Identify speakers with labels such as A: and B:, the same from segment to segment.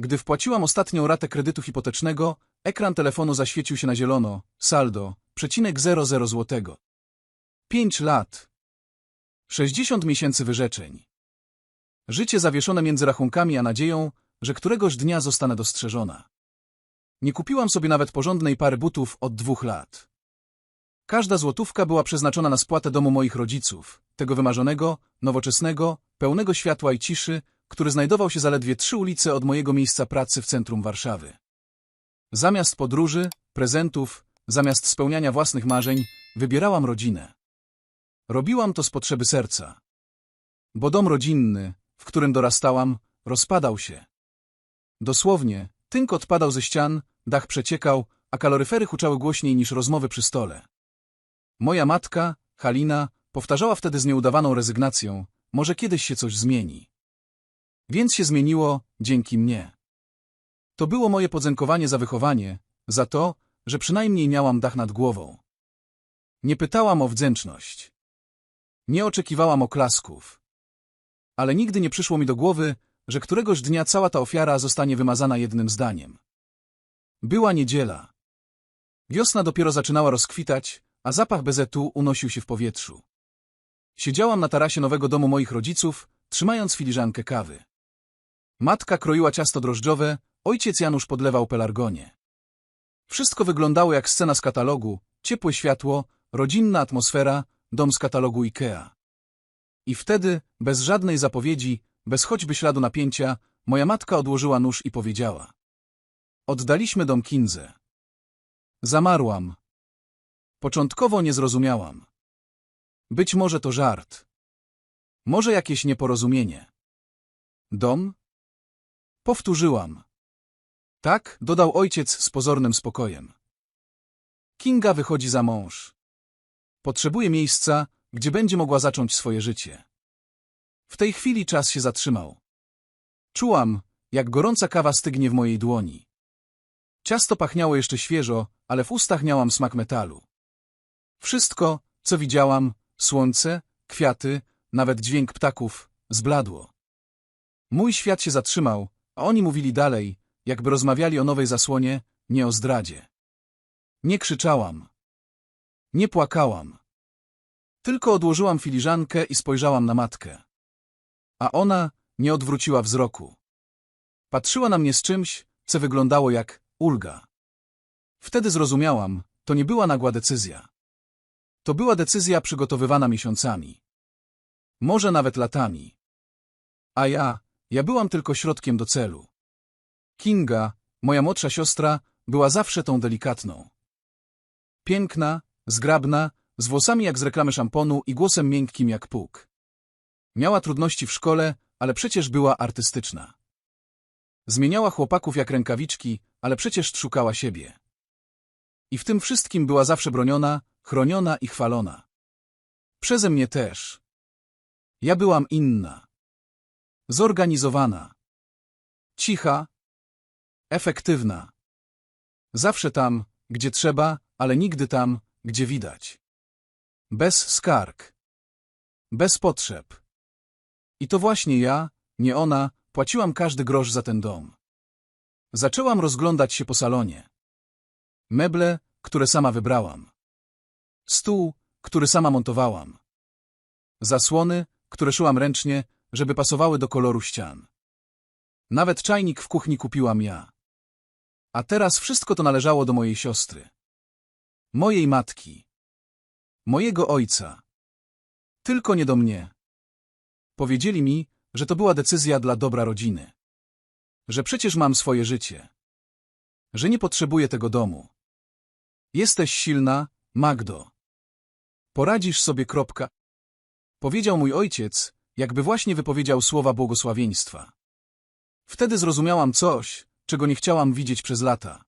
A: Gdy wpłaciłam ostatnią ratę kredytu hipotecznego, ekran telefonu zaświecił się na zielono, saldo, przecinek 00 złotego. Pięć lat. 60 miesięcy wyrzeczeń. Życie zawieszone między rachunkami a nadzieją, że któregoś dnia zostanę dostrzeżona. Nie kupiłam sobie nawet porządnej pary butów od dwóch lat. Każda złotówka była przeznaczona na spłatę domu moich rodziców, tego wymarzonego, nowoczesnego, pełnego światła i ciszy, który znajdował się zaledwie trzy ulice od mojego miejsca pracy w centrum Warszawy. Zamiast podróży, prezentów, zamiast spełniania własnych marzeń, wybierałam rodzinę. Robiłam to z potrzeby serca. Bo dom rodzinny, w którym dorastałam, rozpadał się. Dosłownie, tynk odpadał ze ścian, dach przeciekał, a kaloryfery huczały głośniej niż rozmowy przy stole. Moja matka, Halina, powtarzała wtedy z nieudawaną rezygnacją, może kiedyś się coś zmieni. Więc się zmieniło dzięki mnie. To było moje podziękowanie za wychowanie, za to, że przynajmniej miałam dach nad głową. Nie pytałam o wdzięczność. Nie oczekiwałam oklasków. Ale nigdy nie przyszło mi do głowy, że któregoś dnia cała ta ofiara zostanie wymazana jednym zdaniem. Była niedziela. Wiosna dopiero zaczynała rozkwitać, a zapach bezetu unosił się w powietrzu. Siedziałam na tarasie nowego domu moich rodziców, trzymając filiżankę kawy. Matka kroiła ciasto drożdżowe, ojciec Janusz podlewał pelargonie. Wszystko wyglądało jak scena z katalogu, ciepłe światło, rodzinna atmosfera, dom z katalogu Ikea. I wtedy, bez żadnej zapowiedzi, bez choćby śladu napięcia, moja matka odłożyła nóż i powiedziała. Oddaliśmy dom Kindze. Zamarłam. Początkowo nie zrozumiałam. Być może to żart. Może jakieś nieporozumienie. Dom? Powtórzyłam. Tak, dodał ojciec z pozornym spokojem. Kinga wychodzi za mąż. Potrzebuje miejsca, gdzie będzie mogła zacząć swoje życie. W tej chwili czas się zatrzymał. Czułam, jak gorąca kawa stygnie w mojej dłoni. Ciasto pachniało jeszcze świeżo, ale w ustach miałam smak metalu. Wszystko, co widziałam, słońce, kwiaty, nawet dźwięk ptaków, zbladło. Mój świat się zatrzymał, a oni mówili dalej, jakby rozmawiali o nowej zasłonie, nie o zdradzie. Nie krzyczałam. Nie płakałam. Tylko odłożyłam filiżankę i spojrzałam na matkę. A ona nie odwróciła wzroku. Patrzyła na mnie z czymś, co wyglądało jak ulga. Wtedy zrozumiałam, to nie była nagła decyzja. To była decyzja przygotowywana miesiącami. Może nawet latami. A ja, ja byłam tylko środkiem do celu. Kinga, moja młodsza siostra, była zawsze tą delikatną. Piękna, zgrabna, z włosami jak z reklamy szamponu i głosem miękkim jak puk. Miała trudności w szkole, ale przecież była artystyczna. Zmieniała chłopaków jak rękawiczki, ale przecież szukała siebie. I w tym wszystkim była zawsze broniona, chroniona i chwalona. Przeze mnie też. Ja byłam inna. Zorganizowana. Cicha. Efektywna. Zawsze tam, gdzie trzeba, ale nigdy tam, gdzie widać. Bez skarg. Bez potrzeb. I to właśnie ja, nie ona, płaciłam każdy grosz za ten dom. Zaczęłam rozglądać się po salonie. Meble, które sama wybrałam. Stół, który sama montowałam. Zasłony, które szyłam ręcznie, żeby pasowały do koloru ścian. Nawet czajnik w kuchni kupiłam ja. A teraz wszystko to należało do mojej siostry. Mojej matki. Mojego ojca. Tylko nie do mnie. Powiedzieli mi, że to była decyzja dla dobra rodziny. Że przecież mam swoje życie. Że nie potrzebuję tego domu. Jesteś silna, Magdo. Poradzisz sobie kropka. Powiedział mój ojciec, jakby właśnie wypowiedział słowa błogosławieństwa. Wtedy zrozumiałam coś, czego nie chciałam widzieć przez lata.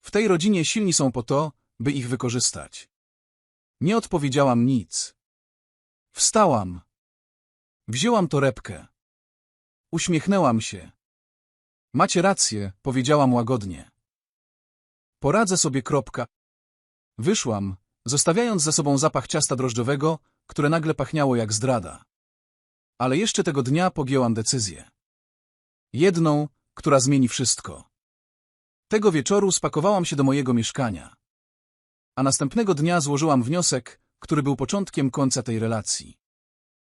A: W tej rodzinie silni są po to, by ich wykorzystać. Nie odpowiedziałam nic. Wstałam. Wzięłam torebkę. Uśmiechnęłam się. Macie rację, powiedziałam łagodnie. Poradzę sobie kropka. Wyszłam, zostawiając za sobą zapach ciasta drożdżowego, które nagle pachniało jak zdrada. Ale jeszcze tego dnia pogięłam decyzję. Jedną, która zmieni wszystko. Tego wieczoru spakowałam się do mojego mieszkania. A następnego dnia złożyłam wniosek, który był początkiem końca tej relacji.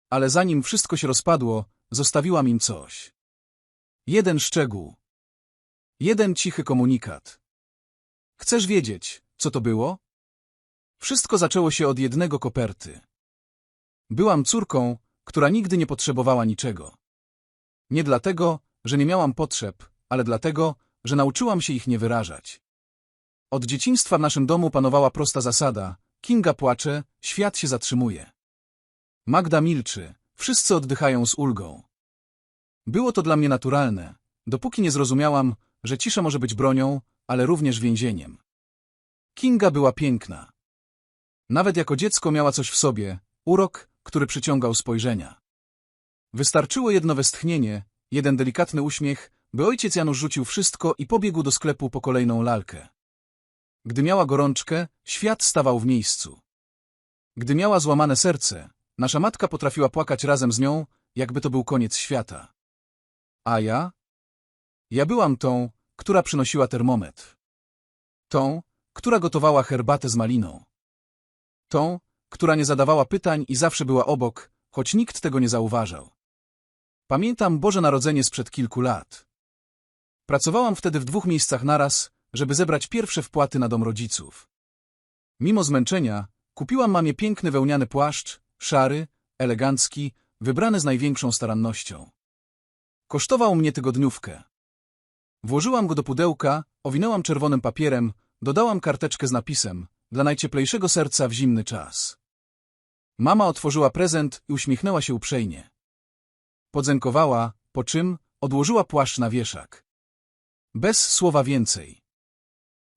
A: Ale zanim wszystko się rozpadło, zostawiłam im coś. Jeden szczegół. Jeden cichy komunikat. Chcesz wiedzieć, co to było? Wszystko zaczęło się od jednego koperty. Byłam córką, która nigdy nie potrzebowała niczego. Nie dlatego, że nie miałam potrzeb, ale dlatego, że nauczyłam się ich nie wyrażać. Od dzieciństwa w naszym domu panowała prosta zasada. Kinga płacze, świat się zatrzymuje. Magda milczy, wszyscy oddychają z ulgą. Było to dla mnie naturalne, dopóki nie zrozumiałam, że cisza może być bronią, ale również więzieniem. Kinga była piękna. Nawet jako dziecko miała coś w sobie, urok, który przyciągał spojrzenia. Wystarczyło jedno westchnienie, jeden delikatny uśmiech, by ojciec Janusz rzucił wszystko i pobiegł do sklepu po kolejną lalkę. Gdy miała gorączkę, świat stawał w miejscu. Gdy miała złamane serce, nasza matka potrafiła płakać razem z nią, jakby to był koniec świata. A ja? Ja byłam tą, która przynosiła termometr. Tą, która gotowała herbatę z maliną. Tą, która nie zadawała pytań i zawsze była obok, choć nikt tego nie zauważał. Pamiętam Boże Narodzenie sprzed kilku lat. Pracowałam wtedy w dwóch miejscach naraz, żeby zebrać pierwsze wpłaty na dom rodziców. Mimo zmęczenia, kupiłam mamie piękny wełniany płaszcz, szary, elegancki, wybrany z największą starannością. Kosztował mnie tygodniówkę. Włożyłam go do pudełka, owinęłam czerwonym papierem, dodałam karteczkę z napisem dla najcieplejszego serca w zimny czas. Mama otworzyła prezent i uśmiechnęła się uprzejmie. Podzękowała, po czym odłożyła płaszcz na wieszak. Bez słowa więcej.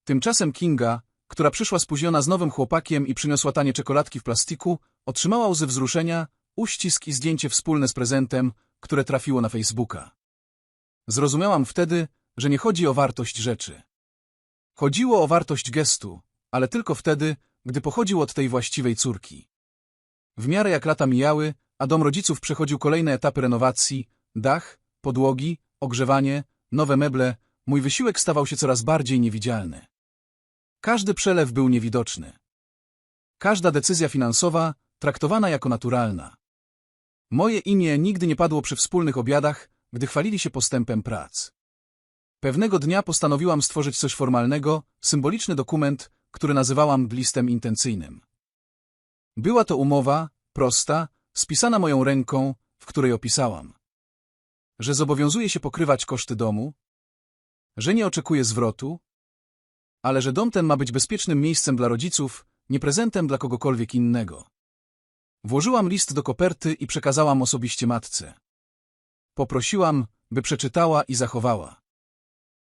A: Tymczasem Kinga, która przyszła spóźniona z nowym chłopakiem i przyniosła tanie czekoladki w plastiku, otrzymała łzy wzruszenia, uścisk i zdjęcie wspólne z prezentem, które trafiło na Facebooka. Zrozumiałam wtedy, że nie chodzi o wartość rzeczy. Chodziło o wartość gestu, ale tylko wtedy, gdy pochodził od tej właściwej córki. W miarę jak lata mijały, a dom rodziców przechodził kolejne etapy renowacji, dach, podłogi, ogrzewanie, nowe meble, mój wysiłek stawał się coraz bardziej niewidzialny. Każdy przelew był niewidoczny. Każda decyzja finansowa traktowana jako naturalna. Moje imię nigdy nie padło przy wspólnych obiadach, gdy chwalili się postępem prac. Pewnego dnia postanowiłam stworzyć coś formalnego, symboliczny dokument, który nazywałam listem intencyjnym. Była to umowa, prosta, spisana moją ręką, w której opisałam, że zobowiązuję się pokrywać koszty domu, że nie oczekuję zwrotu, ale że dom ten ma być bezpiecznym miejscem dla rodziców, nie prezentem dla kogokolwiek innego. Włożyłam list do koperty i przekazałam osobiście matce. Poprosiłam, by przeczytała i zachowała.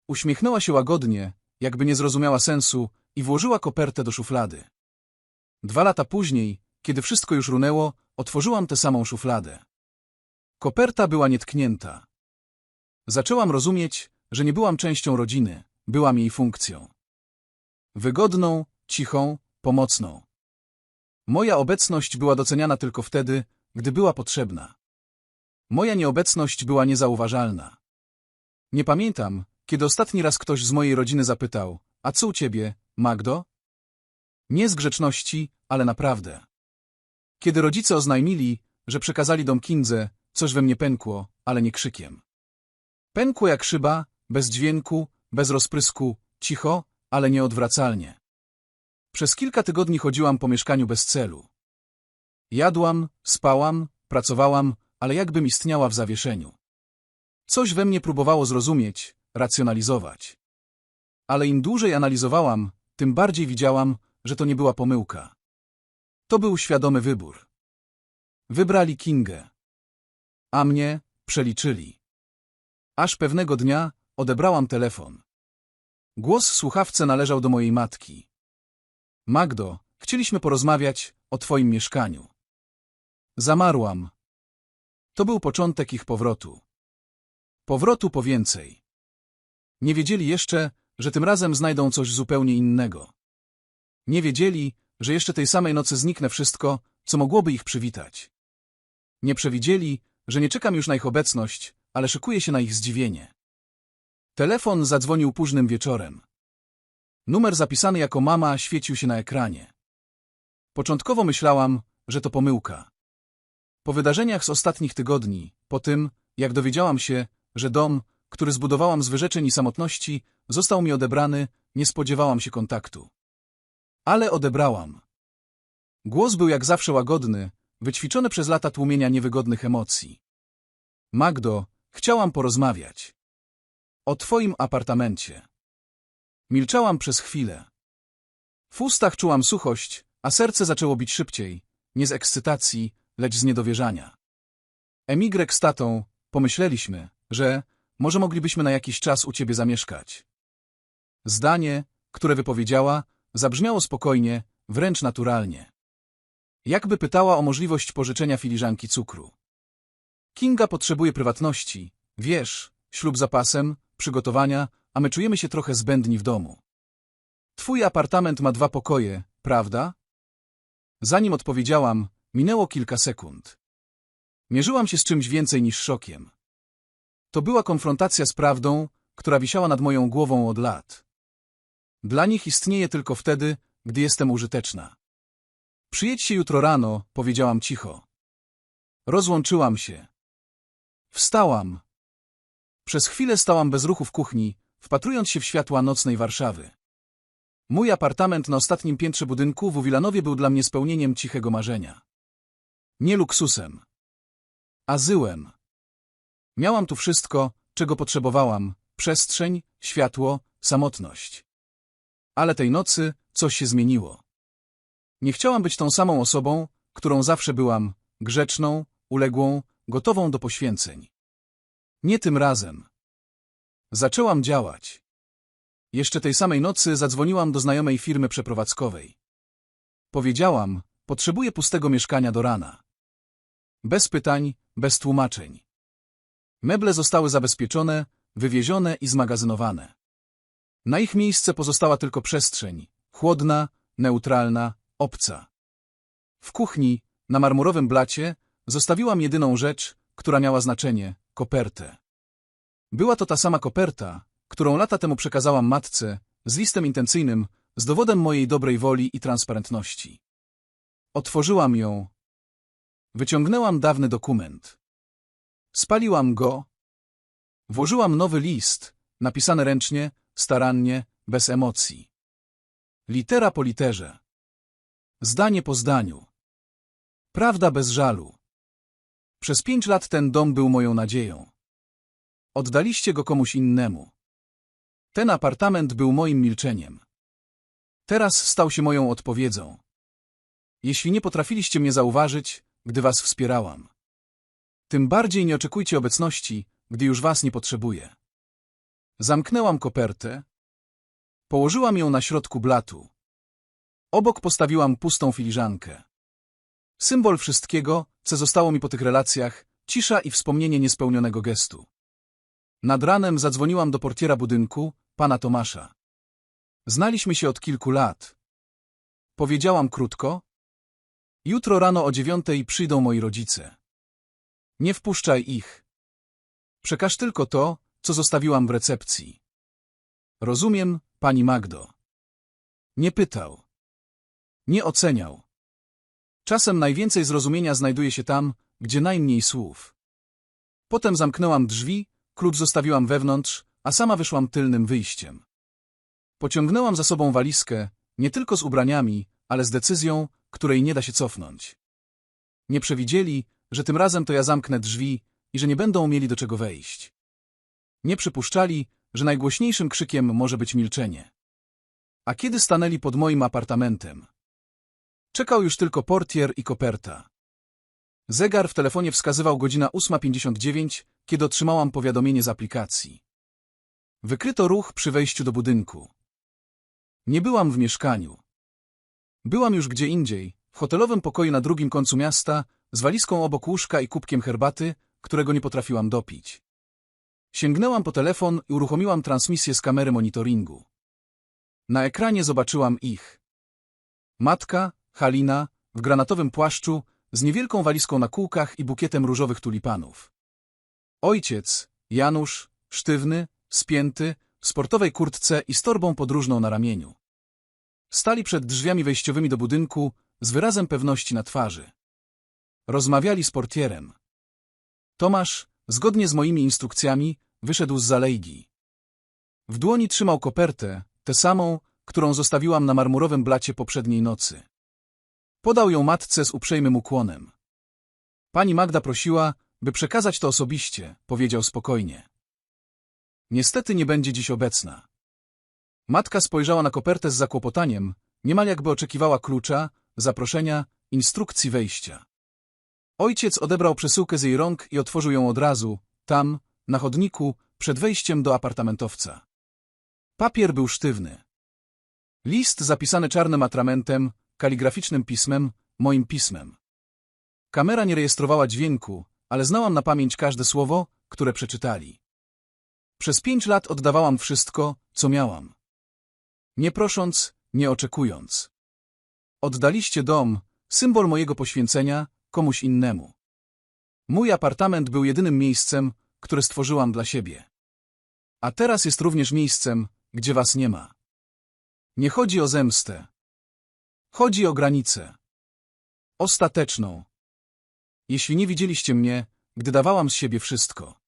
A: Uśmiechnęła się łagodnie, jakby nie zrozumiała sensu, i włożyła kopertę do szuflady. Dwa lata później, kiedy wszystko już runęło, otworzyłam tę samą szufladę. Koperta była nietknięta. Zaczęłam rozumieć, że nie byłam częścią rodziny, byłam jej funkcją. Wygodną, cichą, pomocną. Moja obecność była doceniana tylko wtedy, gdy była potrzebna. Moja nieobecność była niezauważalna. Nie pamiętam, kiedy ostatni raz ktoś z mojej rodziny zapytał, a co u ciebie, Magdo? Nie z grzeczności, ale naprawdę. Kiedy rodzice oznajmili, że przekazali dom Kindze, coś we mnie pękło, ale nie krzykiem. Pękło jak szyba, bez dźwięku, bez rozprysku, cicho, ale nieodwracalnie. Przez kilka tygodni chodziłam po mieszkaniu bez celu. Jadłam, spałam, pracowałam, ale jakbym istniała w zawieszeniu. Coś we mnie próbowało zrozumieć, racjonalizować. Ale im dłużej analizowałam, tym bardziej widziałam, że to nie była pomyłka. To był świadomy wybór. Wybrali Kingę. A mnie przeliczyli. Aż pewnego dnia odebrałam telefon. Głos w słuchawce należał do mojej matki. Magdo, chcieliśmy porozmawiać o twoim mieszkaniu. Zamarłam. To był początek ich powrotu. Powrotu po więcej. Nie wiedzieli jeszcze, że tym razem znajdą coś zupełnie innego. Nie wiedzieli, że jeszcze tej samej nocy zniknę wszystko, co mogłoby ich przywitać. Nie przewidzieli, że nie czekam już na ich obecność, ale szykuję się na ich zdziwienie. Telefon zadzwonił późnym wieczorem. Numer zapisany jako mama świecił się na ekranie. Początkowo myślałam, że to pomyłka. Po wydarzeniach z ostatnich tygodni, po tym, jak dowiedziałam się, że dom, który zbudowałam z wyrzeczeń i samotności, został mi odebrany, nie spodziewałam się kontaktu. Ale odebrałam. Głos był jak zawsze łagodny, wyćwiczony przez lata tłumienia niewygodnych emocji. Magdo, chciałam porozmawiać. O twoim apartamencie. Milczałam przez chwilę. W ustach czułam suchość, a serce zaczęło bić szybciej, nie z ekscytacji, lecz z niedowierzania. Emigrek z tatą, pomyśleliśmy, że może moglibyśmy na jakiś czas u ciebie zamieszkać. Zdanie, które wypowiedziała, zabrzmiało spokojnie, wręcz naturalnie. Jakby pytała o możliwość pożyczenia filiżanki cukru. Kinga potrzebuje prywatności, wiesz, ślub zapasem, przygotowania, a my czujemy się trochę zbędni w domu. Twój apartament ma dwa pokoje, prawda? Zanim odpowiedziałam, minęło kilka sekund. Mierzyłam się z czymś więcej niż szokiem. To była konfrontacja z prawdą, która wisiała nad moją głową od lat. Dla nich istnieje tylko wtedy, gdy jestem użyteczna. Przyjedźcie jutro rano, powiedziałam cicho. Rozłączyłam się. Wstałam. Przez chwilę stałam bez ruchu w kuchni, wpatrując się w światła nocnej Warszawy. Mój apartament na ostatnim piętrze budynku w Uwilanowie był dla mnie spełnieniem cichego marzenia. Nie luksusem. Azyłem. Miałam tu wszystko, czego potrzebowałam. Przestrzeń, światło, samotność. Ale tej nocy coś się zmieniło. Nie chciałam być tą samą osobą, którą zawsze byłam, grzeczną, uległą, gotową do poświęceń. Nie tym razem. Zaczęłam działać. Jeszcze tej samej nocy zadzwoniłam do znajomej firmy przeprowadzkowej. Powiedziałam, potrzebuję pustego mieszkania do rana. Bez pytań, bez tłumaczeń. Meble zostały zabezpieczone, wywiezione i zmagazynowane. Na ich miejsce pozostała tylko przestrzeń, chłodna, neutralna, obca. W kuchni, na marmurowym blacie, zostawiłam jedyną rzecz, która miała znaczenie – kopertę. Była to ta sama koperta, którą lata temu przekazałam matce, z listem intencyjnym, z dowodem mojej dobrej woli i transparentności. Otworzyłam ją. Wyciągnęłam dawny dokument. Spaliłam go. Włożyłam nowy list, napisany ręcznie, starannie, bez emocji. Litera po literze. Zdanie po zdaniu. Prawda bez żalu. Przez pięć lat ten dom był moją nadzieją. Oddaliście go komuś innemu. Ten apartament był moim milczeniem. Teraz stał się moją odpowiedzią. Jeśli nie potrafiliście mnie zauważyć, gdy was wspierałam, tym bardziej nie oczekujcie obecności, gdy już was nie potrzebuję. Zamknęłam kopertę, położyłam ją na środku blatu. Obok postawiłam pustą filiżankę. Symbol wszystkiego, co zostało mi po tych relacjach, cisza i wspomnienie niespełnionego gestu. Nad ranem zadzwoniłam do portiera budynku, pana Tomasza. Znaliśmy się od kilku lat. Powiedziałam krótko. Jutro rano o dziewiątej przyjdą moi rodzice. Nie wpuszczaj ich. Przekaż tylko to, co zostawiłam w recepcji. Rozumiem, pani Magdo. Nie pytał. Nie oceniał. Czasem najwięcej zrozumienia znajduje się tam, gdzie najmniej słów. Potem zamknęłam drzwi, klucz zostawiłam wewnątrz, a sama wyszłam tylnym wyjściem. Pociągnęłam za sobą walizkę, nie tylko z ubraniami, ale z decyzją, której nie da się cofnąć. Nie przewidzieli, że tym razem to ja zamknę drzwi i że nie będą mieli do czego wejść. Nie przypuszczali, że najgłośniejszym krzykiem może być milczenie. A kiedy stanęli pod moim apartamentem? Czekał już tylko portier i koperta. Zegar w telefonie wskazywał godzina 8.59, kiedy otrzymałam powiadomienie z aplikacji. Wykryto ruch przy wejściu do budynku. Nie byłam w mieszkaniu. Byłam już gdzie indziej, w hotelowym pokoju na drugim końcu miasta, z walizką obok łóżka i kubkiem herbaty, którego nie potrafiłam dopić. Sięgnęłam po telefon i uruchomiłam transmisję z kamery monitoringu. Na ekranie zobaczyłam ich. Matka, Halina, w granatowym płaszczu, z niewielką walizką na kółkach i bukietem różowych tulipanów. Ojciec, Janusz, sztywny, spięty, w sportowej kurtce i z torbą podróżną na ramieniu. Stali przed drzwiami wejściowymi do budynku z wyrazem pewności na twarzy. Rozmawiali z portierem. Tomasz, zgodnie z moimi instrukcjami, wyszedł z zalejgi. W dłoni trzymał kopertę, tę samą, którą zostawiłam na marmurowym blacie poprzedniej nocy. Podał ją matce z uprzejmym ukłonem. Pani Magda prosiła, by przekazać to osobiście, powiedział spokojnie. Niestety nie będzie dziś obecna. Matka spojrzała na kopertę z zakłopotaniem, niemal jakby oczekiwała klucza, zaproszenia, instrukcji wejścia. Ojciec odebrał przesyłkę z jej rąk i otworzył ją od razu, tam, na chodniku, przed wejściem do apartamentowca. Papier był sztywny. List zapisany czarnym atramentem, kaligraficznym pismem, moim pismem. Kamera nie rejestrowała dźwięku, ale znałam na pamięć każde słowo, które przeczytali. Przez pięć lat oddawałam wszystko, co miałam. Nie prosząc, nie oczekując. Oddaliście dom, symbol mojego poświęcenia, komuś innemu. Mój apartament był jedynym miejscem, które stworzyłam dla siebie. A teraz jest również miejscem, gdzie was nie ma. Nie chodzi o zemstę. Chodzi o granicę. Ostateczną. Jeśli nie widzieliście mnie, gdy dawałam z siebie wszystko.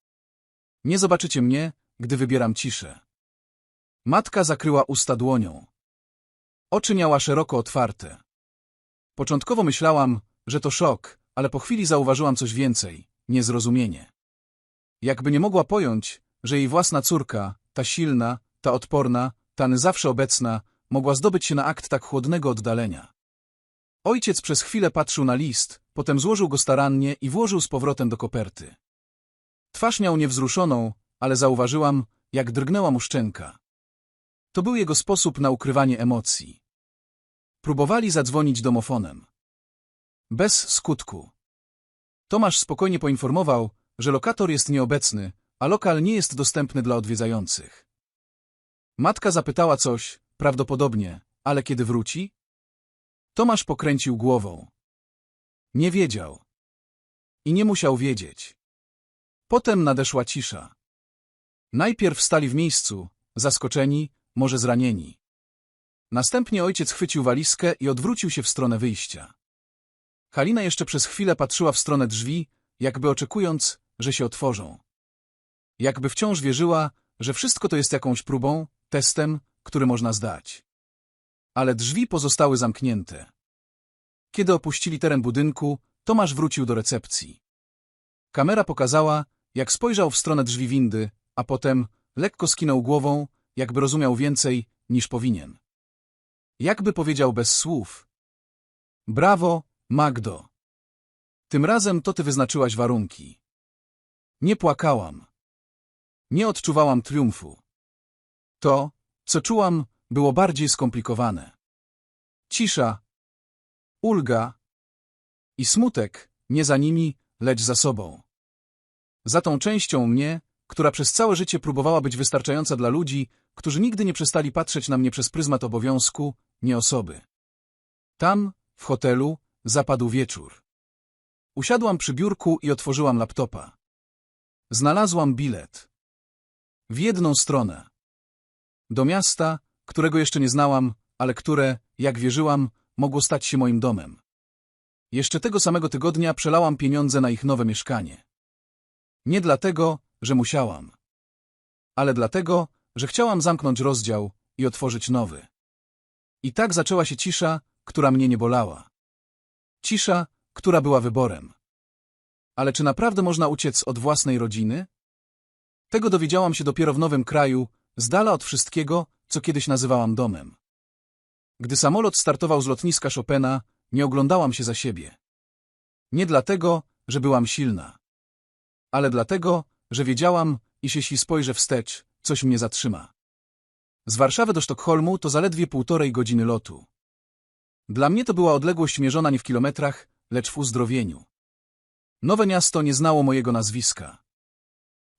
A: Nie zobaczycie mnie, gdy wybieram ciszę. Matka zakryła usta dłonią. Oczy miała szeroko otwarte. Początkowo myślałam, że to szok, ale po chwili zauważyłam coś więcej niezrozumienie. Jakby nie mogła pojąć, że jej własna córka, ta silna, ta odporna, ta zawsze obecna, mogła zdobyć się na akt tak chłodnego oddalenia. Ojciec przez chwilę patrzył na list, potem złożył go starannie i włożył z powrotem do koperty. Twarz miał niewzruszoną, ale zauważyłam, jak drgnęła mu szczęka. To był jego sposób na ukrywanie emocji. Próbowali zadzwonić domofonem. Bez skutku. Tomasz spokojnie poinformował, że lokator jest nieobecny, a lokal nie jest dostępny dla odwiedzających. Matka zapytała coś, prawdopodobnie, ale kiedy wróci? Tomasz pokręcił głową. Nie wiedział. I nie musiał wiedzieć. Potem nadeszła cisza. Najpierw stali w miejscu, zaskoczeni, może zranieni. Następnie ojciec chwycił walizkę i odwrócił się w stronę wyjścia. Halina jeszcze przez chwilę patrzyła w stronę drzwi, jakby oczekując, że się otworzą. Jakby wciąż wierzyła, że wszystko to jest jakąś próbą, testem, który można zdać. Ale drzwi pozostały zamknięte. Kiedy opuścili teren budynku, Tomasz wrócił do recepcji. Kamera pokazała, jak spojrzał w stronę drzwi windy, a potem lekko skinął głową, jakby rozumiał więcej, niż powinien. Jakby powiedział bez słów. Brawo, Magdo. Tym razem to ty wyznaczyłaś warunki. Nie płakałam. Nie odczuwałam triumfu. To, co czułam, było bardziej skomplikowane. Cisza, ulga i smutek, nie za nimi, lecz za sobą. Za tą częścią mnie, która przez całe życie próbowała być wystarczająca dla ludzi, którzy nigdy nie przestali patrzeć na mnie przez pryzmat obowiązku, nie osoby. Tam, w hotelu, zapadł wieczór. Usiadłam przy biurku i otworzyłam laptopa. Znalazłam bilet. W jedną stronę. Do miasta, którego jeszcze nie znałam, ale które, jak wierzyłam, mogło stać się moim domem. Jeszcze tego samego tygodnia przelałam pieniądze na ich nowe mieszkanie. Nie dlatego, że musiałam. Ale dlatego, że chciałam zamknąć rozdział i otworzyć nowy. I tak zaczęła się cisza, która mnie nie bolała. Cisza, która była wyborem. Ale czy naprawdę można uciec od własnej rodziny? Tego dowiedziałam się dopiero w nowym kraju, z dala od wszystkiego, co kiedyś nazywałam domem. Gdy samolot startował z lotniska Chopina, nie oglądałam się za siebie. Nie dlatego, że byłam silna, ale dlatego, że wiedziałam, iż jeśli spojrzę wstecz, coś mnie zatrzyma. Z Warszawy do Sztokholmu to zaledwie półtorej godziny lotu. Dla mnie to była odległość mierzona nie w kilometrach, lecz w uzdrowieniu. Nowe miasto nie znało mojego nazwiska.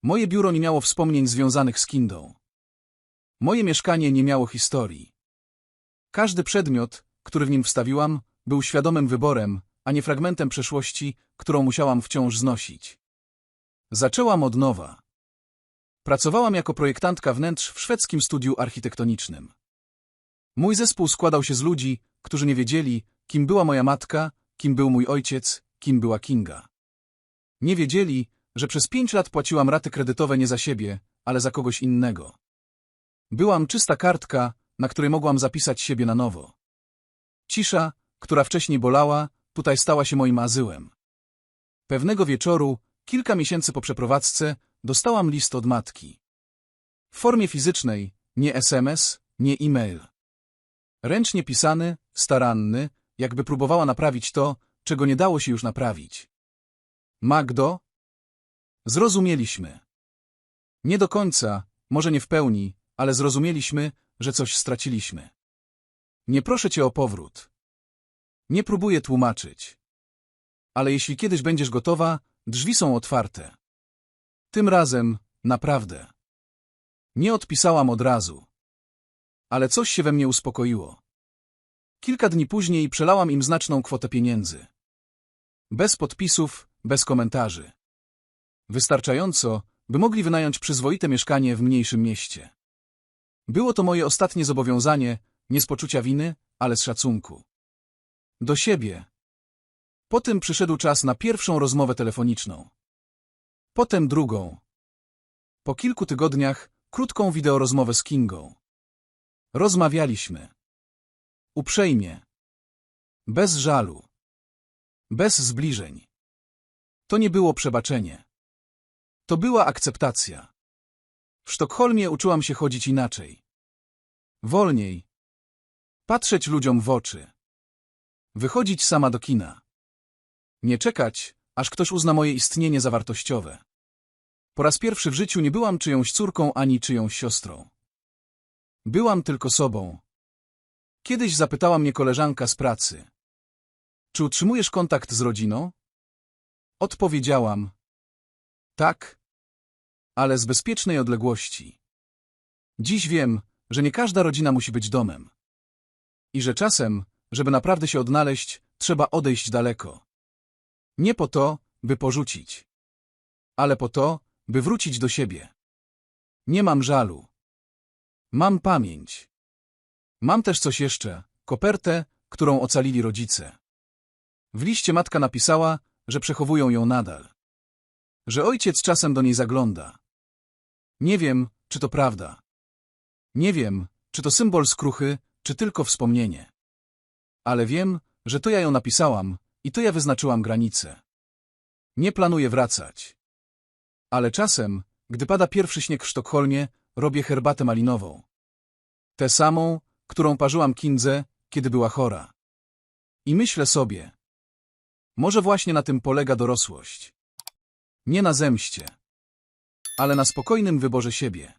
A: Moje biuro nie miało wspomnień związanych z Kindą. Moje mieszkanie nie miało historii. Każdy przedmiot, który w nim wstawiłam, był świadomym wyborem, a nie fragmentem przeszłości, którą musiałam wciąż znosić. Zaczęłam od nowa. Pracowałam jako projektantka wnętrz w szwedzkim studiu architektonicznym. Mój zespół składał się z ludzi, którzy nie wiedzieli, kim była moja matka, kim był mój ojciec, kim była Kinga. Nie wiedzieli, że przez pięć lat płaciłam raty kredytowe nie za siebie, ale za kogoś innego. Byłam czysta kartka, na której mogłam zapisać siebie na nowo. Cisza, która wcześniej bolała, tutaj stała się moim azyłem. Pewnego wieczoru, kilka miesięcy po przeprowadzce, dostałam list od matki. W formie fizycznej, nie SMS, nie e-mail. Ręcznie pisany, staranny, jakby próbowała naprawić to, czego nie dało się już naprawić. Magdo? Zrozumieliśmy. Nie do końca, może nie w pełni, ale zrozumieliśmy, że coś straciliśmy. Nie proszę cię o powrót. Nie próbuję tłumaczyć. Ale jeśli kiedyś będziesz gotowa, drzwi są otwarte. Tym razem, naprawdę. Nie odpisałam od razu. Ale coś się we mnie uspokoiło. Kilka dni później przelałam im znaczną kwotę pieniędzy. Bez podpisów, bez komentarzy. Wystarczająco, by mogli wynająć przyzwoite mieszkanie w mniejszym mieście. Było to moje ostatnie zobowiązanie, nie z poczucia winy, ale z szacunku. Do siebie. Potem przyszedł czas na pierwszą rozmowę telefoniczną. Potem drugą. Po kilku tygodniach krótką wideorozmowę z Kingą. Rozmawialiśmy. Uprzejmie. Bez żalu. Bez zbliżeń. To nie było przebaczenie. To była akceptacja. W Sztokholmie uczyłam się chodzić inaczej. Wolniej. Patrzeć ludziom w oczy. Wychodzić sama do kina. Nie czekać, aż ktoś uzna moje istnienie za wartościowe. Po raz pierwszy w życiu nie byłam czyjąś córką ani czyjąś siostrą. Byłam tylko sobą. Kiedyś zapytała mnie koleżanka z pracy. Czy utrzymujesz kontakt z rodziną? Odpowiedziałam. Tak, ale z bezpiecznej odległości. Dziś wiem, że nie każda rodzina musi być domem. I że czasem, żeby naprawdę się odnaleźć, trzeba odejść daleko. Nie po to, by porzucić, ale po to, by wrócić do siebie. Nie mam żalu. Mam pamięć. Mam też coś jeszcze, kopertę, którą ocalili rodzice. W liście matka napisała, że przechowują ją nadal. Że ojciec czasem do niej zagląda. Nie wiem, czy to prawda. Nie wiem, czy to symbol skruchy, czy tylko wspomnienie. Ale wiem, że to ja ją napisałam i to ja wyznaczyłam granice. Nie planuję wracać. Ale czasem, gdy pada pierwszy śnieg w Sztokholmie, robię herbatę malinową. Tę samą, którą parzyłam Kindze, kiedy była chora. I myślę sobie, może właśnie na tym polega dorosłość. Nie na zemście, ale na spokojnym wyborze siebie.